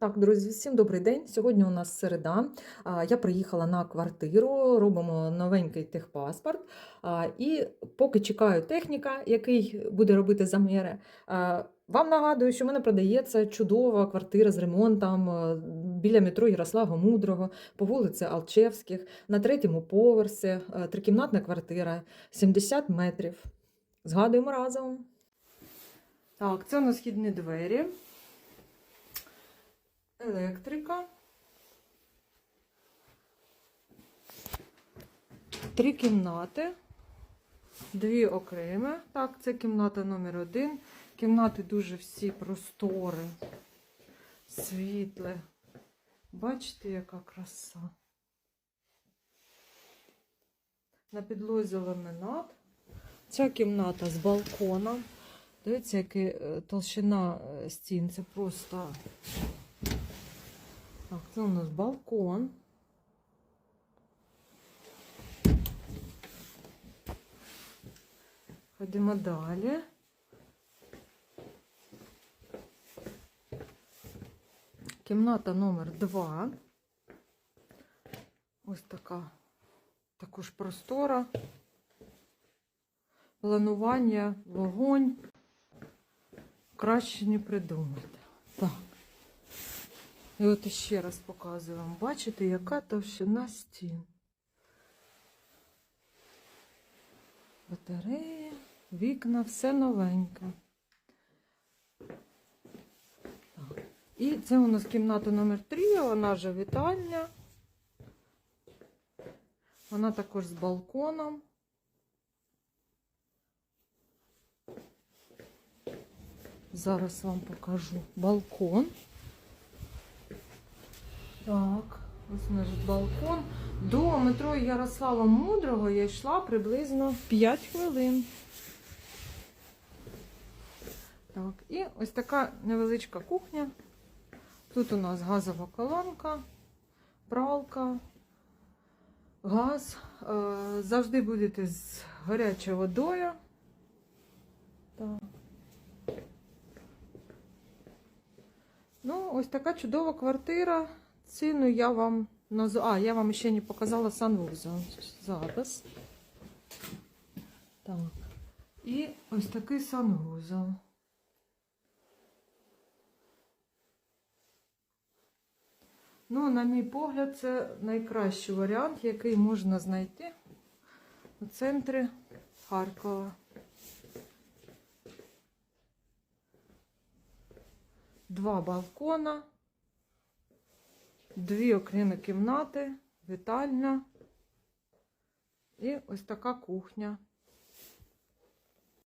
Так, друзі, всім добрий день. Сьогодні у нас середа. Я приїхала на квартиру, робимо новенький техпаспорт. І поки чекаю техніка, який буде робити заміри. Вам нагадую, що в мене продається чудова квартира з ремонтом біля метро Ярослава Мудрого по вулиці Алчевських на третьому поверсі, трикімнатна квартира, 70 метрів. Згадуємо разом. Так, це у нас східні двері електрика. Три кімнати, дві окремі. Так, це кімната номер один. Кімнати дуже всі простори, світле. Бачите, яка краса. На підлозі ламінат. Ця кімната з балконом. Дивіться, яка е, толщина е, стін. Це просто так, це у нас балкон. Ходимо далі. Кімната номер 2. Ось така також простора. Планування, вогонь. Краще не придумати. Так. І от ще раз показую вам. Бачите, яка товщина стін. Батареї, вікна, все новеньке. І це у нас кімната номер 3, вона вже вітальня. Вона також з балконом. Зараз вам покажу балкон. Так, ось наш балкон. До метро Ярослава Мудрого я йшла приблизно 5 хвилин. Так, і ось така невеличка кухня. Тут у нас газова колонка, пралка, газ. Е, Завжди будете з гарячою водою. Так. Ну, ось така чудова квартира. Ціну я вам назву. А, я вам ще не показала санвузол. Зараз. Так. І ось такий санвузол. Ну, на мій погляд, це найкращий варіант, який можна знайти у центрі Харкова. Два балкона, дві окремі кімнати, вітальня і ось така кухня.